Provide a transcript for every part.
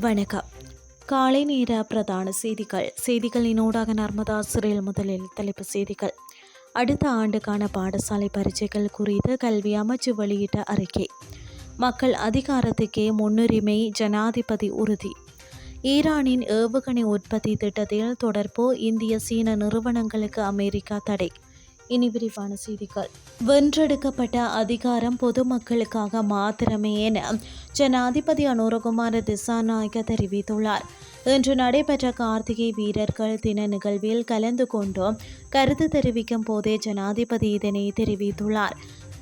வணக்கம். காலை நேர பிரதான செய்திகள். செய்திகளினூடாக நர்மதா சிறையில் முதலில் தலைப்பு செய்திகள். அடுத்த ஆண்டுக்கான பாடசாலை பரீட்சைகள் குறித்து கல்வி அமைச்சு வெளியிட்ட அறிக்கை. மக்கள் அதிகாரத்துக்கே முன்னுரிமை ஜனாதிபதி உறுதி. ஈரானின் ஏவுகணை உற்பத்தி திட்டத்தில் தொடர்பு இந்திய சீன நிறுவனங்களுக்கு அமெரிக்கா தடை. இனி விரிவான செய்திகள். வென்றெடுக்கப்பட்ட அதிகாரம் பொதுமக்களுக்காக மாத்திரமே என ஜனாதிபதி அனுரகுமார திசாநாயக தெரிவித்துள்ளார். இன்று நடைபெற்ற கார்த்திகை வீரர்கள் தின நிகழ்வில் கலந்து கொண்டும் கருத்து தெரிவிக்கும் போதே ஜனாதிபதி இதனை தெரிவித்துள்ளார்.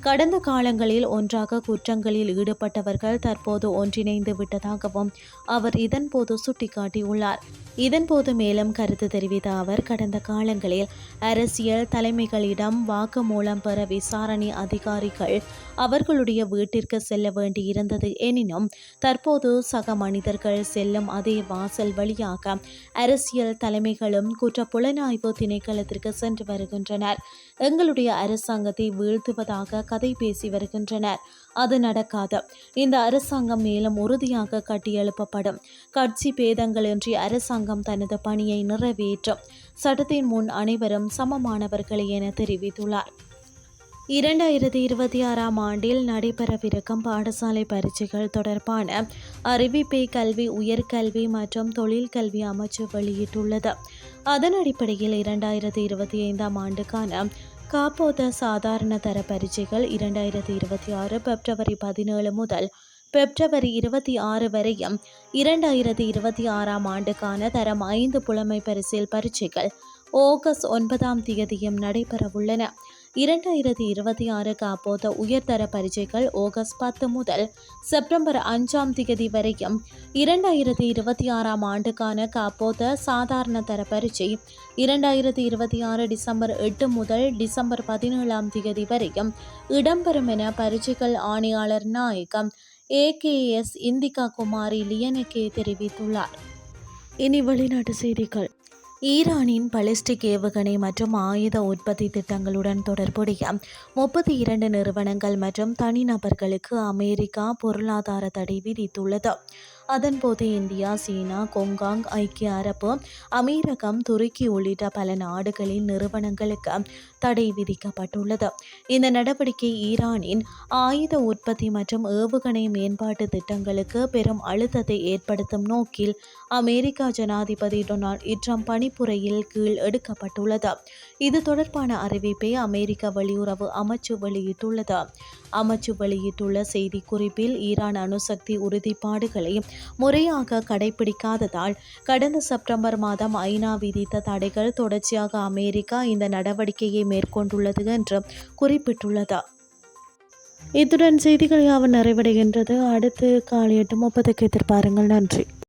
கடந்த காலங்களில் ஒன்றாக குற்றங்களில் ஈடுபட்டவர்கள் தற்போது ஒன்றிணைந்து விட்டதாகவும் அவர் இதன்போது சுட்டிக்காட்டியுள்ளார். இதன்போது மேலும் கருத்து தெரிவித்த அவர் கடந்த காலங்களில் அரசியல் தலைமைகளிடம் வாக்குமூலம் பெற விசாரணை அதிகாரிகள் அவர்களுடைய வீட்டிற்கு செல்ல வேண்டியிருந்தது. எனினும் தற்போது சக மனிதர்கள் செல்லும் அதே வாசல் வழியாக அரசியல் தலைமைகளும் குற்ற புலனாய்வு திணைக்களத்திற்கு சென்று வருகின்றனர். எங்களுடைய அரசாங்கத்தை வீழ்த்துவதாக கதை பேசி வருகின்றனர். அது நடக்காது. இந்த அரசாங்கம் மேலும் உறுதியாக கட்டியெழுப்பப்படும். கட்சி பேதங்களின்றி அரசாங்கம் தனது பணியை நிறைவேற்றும். சட்டத்தின் முன் அனைவரும் சமமானவர்களே என தெரிவித்துள்ளார். இரண்டாயிரத்தி இருபத்தி ஆறாம் ஆண்டில் நடைபெறவிருக்கும் பாடசாலை பரீட்சைகள் தொடர்பான அறிவிப்பை கல்வி உயர்கல்வி மற்றும் தொழில் கல்வி அமைச்சு வெளியிட்டுள்ளது. அதன் அடிப்படையில் இரண்டாயிரத்தி இருபத்தி ஐந்தாம் ஆண்டுக்கான காப்போத சாதாரண தர பரீட்சைகள் இரண்டாயிரத்தி இருபத்தி ஆறு பிப்ரவரி பதினேழு முதல் பிப்ரவரி இருபத்தி ஆறு வரையும் இரண்டாயிரத்தி இருபத்தி ஆறாம் ஆண்டுக்கான தரம் ஐந்து புலமை பரிசில் பரீட்சைகள் ஆகஸ்ட் ஒன்பதாம் தேதியும் நடைபெறவுள்ளன. இரண்டாயிரத்தி இருபத்தி ஆறு காப்போத உயர்தர பரீட்சைகள் ஆகஸ்ட் பத்து முதல் செப்டம்பர் அஞ்சாம் தேதி வரையும் இரண்டாயிரத்தி இருபத்தி ஆறாம் ஆண்டுக்கான காப்போத சாதாரண தர பரீட்சை இரண்டாயிரத்தி இருபத்தி ஆறு டிசம்பர் எட்டு முதல் டிசம்பர் பதினேழாம் தேதி வரையும் இடம்பெறும் என பரீட்சைகள் ஆணையாளர் நாயகம் ஏகேஎஸ் இந்திகா குமாரி லியனகே தெரிவித்துள்ளார். இனி வெளிநாட்டு செய்திகள். ஈரானின் பலிஸ்டிக் ஏவுகணை மற்றும் ஆயுத உற்பத்தி திட்டங்களுடன் தொடர்புடைய முப்பத்தி இரண்டு நிறுவனங்கள் மற்றும் தனிநபர்களுக்கு அமெரிக்கா பொருளாதார தடை விதித்துள்ளது. அதன்போது இந்தியா சீனா கொங்காங் ஐக்கிய அரபு அமீரகம் துருக்கி உள்ளிட்ட பல நாடுகளின் நிறுவனங்களுக்கு தடை விதிக்கப்பட்டுள்ளது. இந்த நடவடிக்கை ஈரானின் ஆயுத உற்பத்தி மற்றும் ஏவுகணை மேம்பாட்டு திட்டங்களுக்கு பெரும் அழுத்தத்தை ஏற்படுத்தும் நோக்கில் அமெரிக்கா ஜனாதிபதி டொனால்ட் ட்ரம்ப் பணிப்புரையில் கீழ் எடுக்கப்பட்டுள்ளது. இது தொடர்பான அறிவிப்பை அமெரிக்க வெளியுறவு அமைச்சு வெளியிட்டுள்ளது. அமைச்சு வெளியிட்டுள்ள செய்தி குறிப்பில் ஈரான் அணுசக்தி உறுதிப்பாடுகளை முறையாக கடைபிடிக்காததால் கடந்த செப்டம்பர் மாதம் ஐநா விதித்த தடைகள் தொடர்ச்சியாக அமெரிக்கா இந்த நடவடிக்கையை மேற்கொண்டுள்ளது என்று குறிப்பிட்டுள்ளது. இத்துடன் செய்திகள் யாவும் நிறைவடைகின்றது. அடுத்து காலை எட்டு முப்பதுக்கு எதிர்பாருங்கள். நன்றி.